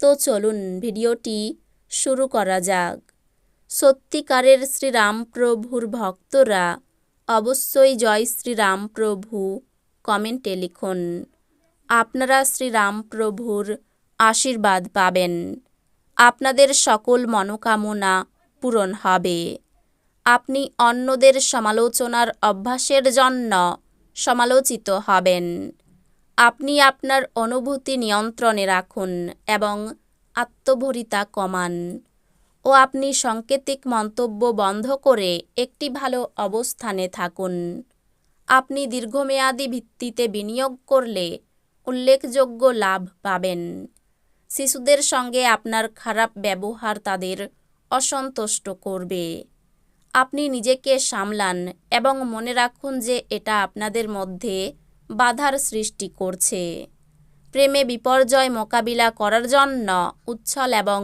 তো চলুন ভিডিওটি শুরু করা যাক। সত্যিকারের শ্রীরামপ্রভুর ভক্তরা অবশ্যই জয় শ্রীরামপ্রভু কমেন্টে লিখুন। আপনারা শ্রীরামপ্রভুর আশীর্বাদ পাবেন। আপনাদের সকল মনোকামনা পূরণ হবে। আপনি অন্যদের সমালোচনার অভ্যাসের জন্য সমালোচিত হবেন। আপনি আপনার অনুভূতি নিয়ন্ত্রণে রাখুন এবং আত্মভরিতা কমান। ও আপনি সাংকেতিক মন্তব্য বন্ধ করে একটি ভালো অবস্থানে থাকুন। আপনি দীর্ঘমেয়াদী ভিত্তিতে বিনিয়োগ করলে উল্লেখযোগ্য লাভ পাবেন। শিশুদের সঙ্গে আপনার খারাপ ব্যবহার তাদের অসন্তুষ্ট করবে। আপনি নিজেকে সামলান এবং মনে রাখুন যে এটা আপনাদের মধ্যে বাধার সৃষ্টি করছে। প্রেমে বিপর্যয় মোকাবিলা করার জন্য উচ্ছল এবং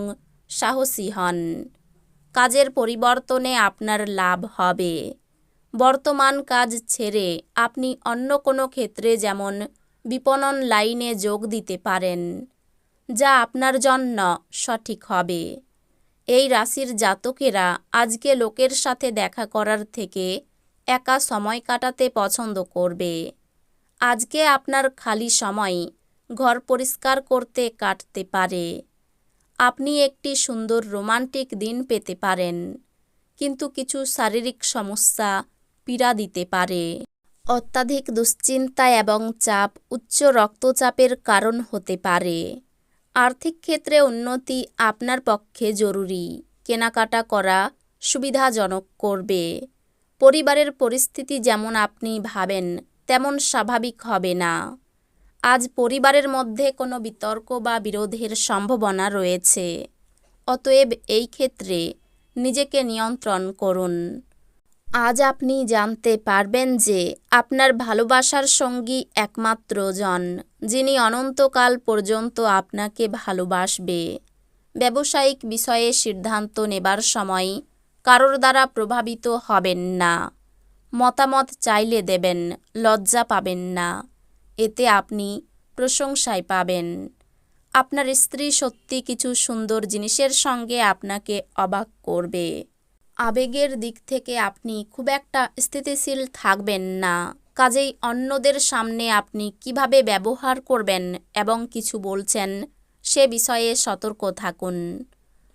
সাহসী হন। কাজের পরিবর্তনে আপনার লাভ হবে। বর্তমান কাজ ছেড়ে আপনি অন্য কোনো ক্ষেত্রে যেমন বিপণন লাইনে যোগ দিতে পারেন, যা আপনার জন্য সঠিক হবে। এই রাশির জাতকেরা আজকে লোকের সাথে দেখা করার থেকে একা সময় কাটাতে পছন্দ করবে। আজকে আপনার খালি সময় ঘর পরিষ্কার করতে কাটতে পারে। আপনি একটি সুন্দর রোমান্টিক দিন পেতে পারেন, কিন্তু কিছু শারীরিক সমস্যা পীড়া দিতে পারে। অত্যাধিক দুশ্চিন্তা এবং চাপ উচ্চ রক্তচাপের কারণ হতে পারে। আর্থিক ক্ষেত্রে উন্নতি আপনার পক্ষে জরুরি। কেনাকাটা করা সুবিধাজনক করবে। পরিবারের পরিস্থিতি যেমন আপনি ভাবেন তেমন স্বাভাবিক হবে না। আজ পরিবারের মধ্যে কোনো বিতর্ক বা বিরোধের সম্ভাবনা রয়েছে। অতএব এই ক্ষেত্রে নিজেকে নিয়ন্ত্রণ করুন। আজ আপনি জানতে পারবেন যে আপনার ভালোবাসার সঙ্গী একমাত্র জন, যিনি অনন্তকাল পর্যন্ত আপনাকে ভালোবাসবে। ব্যবসায়িক বিষয়ে সিদ্ধান্ত নেবার সময় কারোর দ্বারা প্রভাবিত হবেন না। মতামত চাইলে দেবেন, লজ্জা পাবেন না। এতে আপনি প্রশংসায় পাবেন। আপনার স্ত্রী সত্যি কিছু সুন্দর জিনিসের সঙ্গে আপনাকে অবাক করবে। আবেগের দিক থেকে আপনি খুব একটা স্থিতিশীল থাকবেন না। কাজেই অন্যদের সামনে আপনি কীভাবে ব্যবহার করবেন এবং কিছু বলছেন, সে বিষয়ে সতর্ক থাকুন।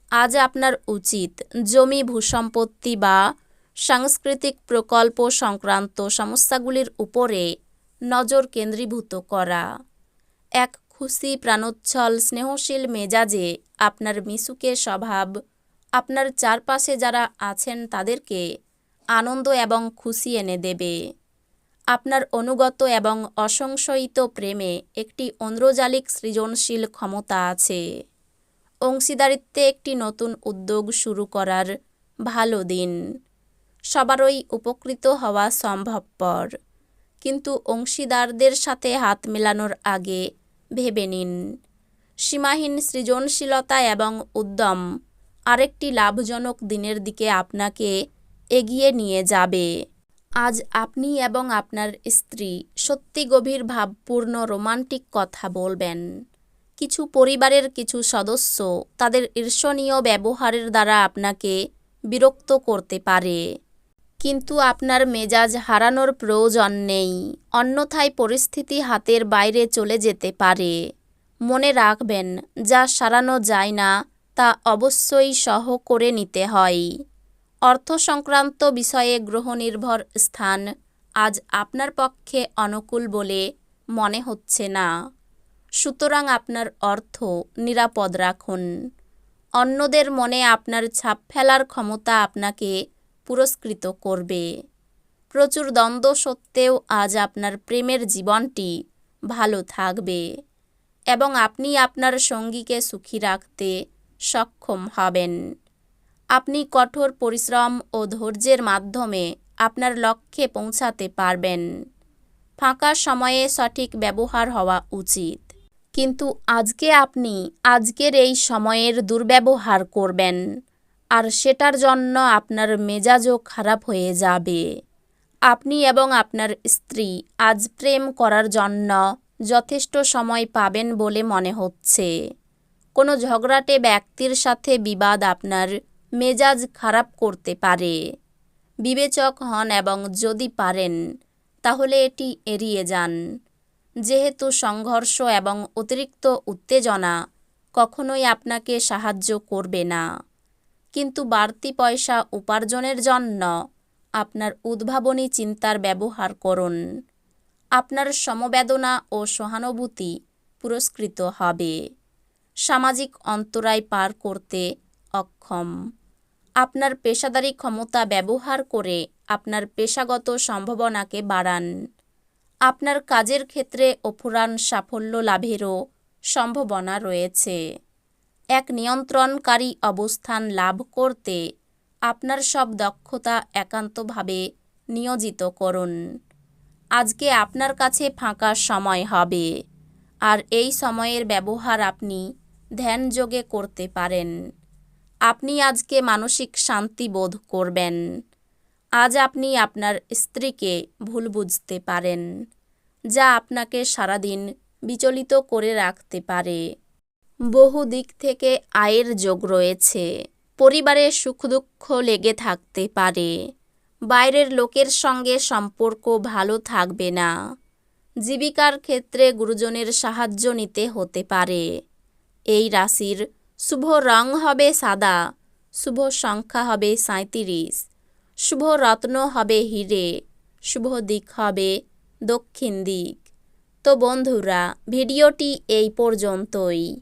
আজ আপনার উচিত জমি, ভূসম্পত্তি বা সাংস্কৃতিক প্রকল্প সংক্রান্ত সমস্যাগুলির উপরে নজর কেন্দ্রীভূত করা। এক খুশি প্রাণোচ্ছল স্নেহশীল মেজাজে আপনার মিশুকে স্বভাব, আপনার চারপাশে যারা আছেন তাদেরকে আনন্দ এবং খুশি এনে দেবে। আপনার অনুগত এবং অসংশয়িত প্রেমে একটি অন্দ্রজালিক সৃজনশীল ক্ষমতা আছে। অংশীদারিত্বে একটি নতুন উদ্যোগ শুরু করার ভালো দিন। সবারই উপকৃত হওয়া সম্ভবপর। কিন্তু অংশীদারদের সাথে হাত মেলানোর আগে ভেবে নিন। সীমাহীন সৃজনশীলতা এবং উদ্যম আরেকটি লাভজনক দিনের দিকে আপনাকে এগিয়ে নিয়ে যাবে। আজ আপনি এবং আপনার স্ত্রী সত্যি গভীর ভাবপূর্ণ রোমান্টিক কথা বলবেন। কিছু পরিবারের কিছু সদস্য তাদের ঈর্ষণীয় ব্যবহারের দ্বারা আপনাকে বিরক্ত করতে পারে। কিন্তু আপনার মেজাজ হারানোর প্রয়োজন নেই, অন্যথায় পরিস্থিতি হাতের বাইরে চলে যেতে পারে। মনে রাখবেন, যা সারানো যায় না, তা অবশ্যই সহ করে নিতে হয়। অর্থ সংক্রান্ত বিষয়ে গ্রহনির্ভর স্থান আজ আপনার পক্ষে অনুকূল বলে মনে হচ্ছে না। সুতরাং আপনার অর্থ নিরাপদ রাখুন। অন্যদের মনে আপনার ছাপ ফেলার ক্ষমতা আপনাকে পুরস্কৃত করবে। প্রচুর দ্বন্দ্ব সত্ত্বেও আজ আপনার প্রেমের জীবনটি ভালো থাকবে এবং আপনি আপনার সঙ্গীকে সুখী রাখতে সক্ষম হবেন। আপনি কঠোর পরিশ্রম ও ধৈর্যের মাধ্যমে আপনার লক্ষ্যে পৌঁছাতে পারবেন। ফাঁকা সময়ে সঠিক ব্যবহার হওয়া উচিত। কিন্তু আজকে আপনি আজকের এই সময়ের দুর্ব্যবহার করবেন। আর সেটার জন্য আপনার মেজাজও খারাপ হয়ে যাবে। আপনি এবং আপনার স্ত্রী আজ প্রেম করার জন্য যথেষ্ট সময় পাবেন বলে মনে হচ্ছে। কোনো ঝগড়াটে ব্যক্তির সাথে বিবাদ আপনার মেজাজ খারাপ করতে পারে। বিবেচক হন এবং যদি পারেন, তাহলে এটি এড়িয়ে যান। যেহেতু সংঘর্ষ এবং অতিরিক্ত উত্তেজনা কখনোই আপনাকে সাহায্য করবে না। কিন্তু বাড়তি পয়সা উপার্জনের জন্য আপনার উদ্ভাবনী চিন্তার ব্যবহার করুন। আপনার সমবেদনা ও সহানুভূতি পুরস্কৃত হবে। সামাজিক অন্তরায় পার করতে অক্ষম। আপনার পেশাদারি ক্ষমতা ব্যবহার করে আপনার পেশাগত সম্ভাবনাকে বাড়ান। আপনার কাজের ক্ষেত্রে অফুরান সাফল্য লাভেরও সম্ভাবনা রয়েছে। এক নিয়ন্ত্রণকারী অবস্থান লাভ করতে আপনার সব দক্ষতা একান্তভাবে নিয়োজিত করুন। আজকে আপনার কাছে ফাঁকা সময় হবে আর এই সময়ের ব্যবহার আপনি ধ্যানযোগে করতে পারেন। আপনি আজকে মানসিক শান্তি বোধ করবেন। আজ আপনি আপনার স্ত্রীকে ভুল বুঝতে পারেন, যা আপনাকে সারাদিন বিচলিত করে রাখতে পারে। বহু দিক থেকে আয়ের যোগ রয়েছে। পরিবারে সুখ দুঃখ লেগে থাকতে পারে। বাইরের লোকের সঙ্গে সম্পর্ক ভালো থাকবে না। জীবিকার ক্ষেত্রে গুরুজনের সাহায্য নিতে হতে পারে। এই রাশির শুভ রং হবে সাদা, শুভ সংখ্যা হবে সাঁত্রিশ শুভ রত্ন হবে হিরে, শুভ দিক হবে দক্ষিণ দিক। তো বন্ধুরা, ভিডিওটি এই পর্যন্তই।